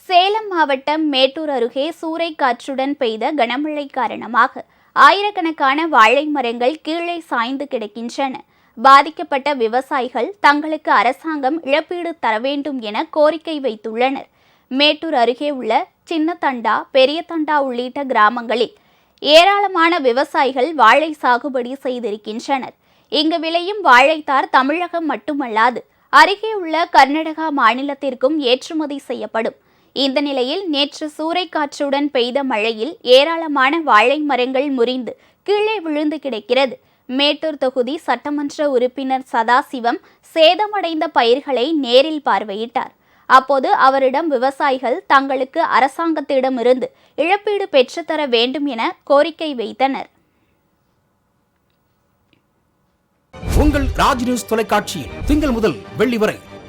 சேலம் மாவட்டம் மேட்டூர் அருகே சூறைக்காற்றுடன் பெய்த கனமழை காரணமாக ஆயிரக்கணக்கான வாழை மரங்கள் கீழே சாய்ந்து கிடக்கின்றன. பாதிக்கப்பட்ட விவசாயிகள் தங்களுக்கு அரசாங்கம் இழப்பீடு தர வேண்டும் என கோரிக்கை வைத்துள்ளனர். மேட்டூர் அருகே உள்ள சின்னத்தண்டா பெரியதண்டா உள்ளிட்ட கிராமங்களில் ஏராளமான விவசாயிகள் வாழை சாகுபடி செய்திருக்கின்றனர். இங்கு விளையும் வாழைத்தார் தமிழகம் மட்டுமல்லாது அருகே உள்ள கர்நாடகா மாநிலத்திற்கும் ஏற்றுமதி செய்யப்படும். இந்த நிலையில் நேற்று சூறைக்காற்றுடன் பெய்த மழையில் ஏராளமான வாழை மரங்கள் முறிந்து கீழே விழுந்து கிடக்கிறது. மேட்டூர் தொகுதி சட்டமன்ற உறுப்பினர் சதாசிவம் சேதமடைந்த பயிர்களை நேரில் பார்வையிட்டார். அப்போது அவரிடம் விவசாயிகள் தங்களுக்கு அரசாங்கத்திடமிருந்து இழப்பீடு பெற்றுத்தர வேண்டும் என கோரிக்கை வைத்தனர். உங்கள் ராஜ் நியூஸ் தொலைக்காட்சியில் திங்கள் முதல் வெள்ளி வரை